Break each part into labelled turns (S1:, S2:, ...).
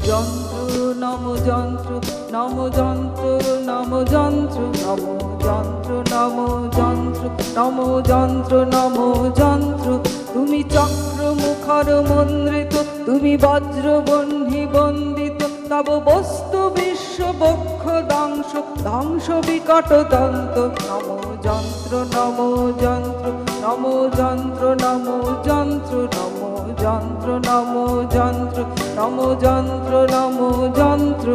S1: যন্ত্র নম যন্ত্র নম যন্ত্র নম যন্ত্র নম যন্ত্র নম যন্ত্র নম যন্ত্র নম যন্ত্র তুমি চক্র মুখর মন্দ্রিত তুমি বজ্র বন্ধি বন্দিত তব বস্তু বিশ্ব বক্ষ দংশ দংশ বিকট দন্ত নম যন্ত্র নম যন্ত্র নম যন্ত্র নম যন্ত্র নম যন্ত্র নম যন্ত্র নম যন্ত্র নম যন্ত্র।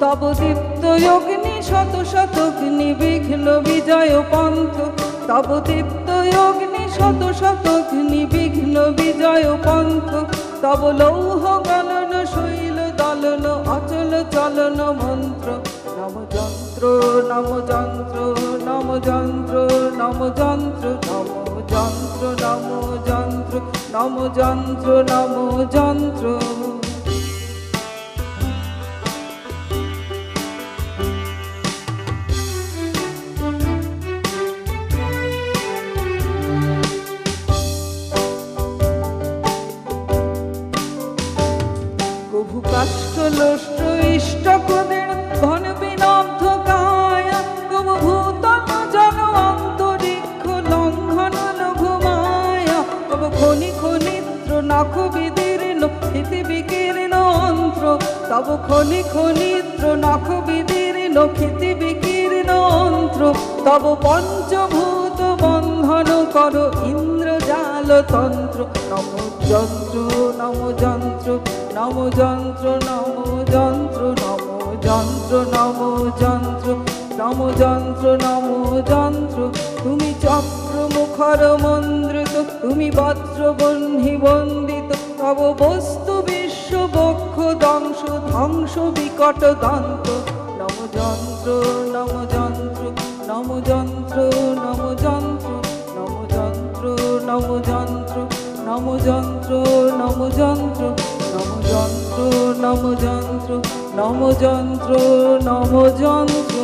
S1: তব দীপ্ত অগ্নি, শত শতগ্নি বিঘ্ন, বিজয় পন্থ। তব দীপ্ত অগ্নি, শত শতগ্নি বিঘ্ন, বিজয় পন্থ। তব লৌহ অচল চলন মন্ত্র, নম যন্ত্র নম যন্ত্র নম যন্ত্র নম যন্ত্র নম যন্ত্র নম যন্ত্র নম যন্ত্র নম যন্ত্র। কাষ্ঠ লোষ্ট ইষ্ট প্রদীণ ঘন বিনব্ধ কায় কবু ভূতন জন অন্তরিক্ষ লঙ্ঘন লঘু মায়া কবু খনি খনিত্র নখ বিদীর্ণ ক্ষিতি বিকীর্ণ অন্ত্র। তব খনি খনিত্র নখ বিদীর্ণ ক্ষিতি বিকীর্ণ অন্ত্র। তব পঞ্চভূত বন্ধন কর ইন্দ্রজাল তন্ত্র নম যন্ত্র নম যন্ত্র নম যন্ত্র নম যন্ত্র নম যন্ত্র নম যন্ত্র নম যন্ত্র নম যন্ত্র তুমি চক্র মুখর মন্দ্রিত তুমি বজ্র বহ্নি বন্দিত তব বস্তু বিশ্ব বক্ষ ধ্বংস ধ্বংস বিকট দন্ত নম যন্ত্র নম যন্ত্র নম যন্ত্র নমযন্ত্র নমযন্ত্র নমযন্ত্র নমযন্ত্র নমযন্ত্র নমযন্ত্র নমযন্ত্র।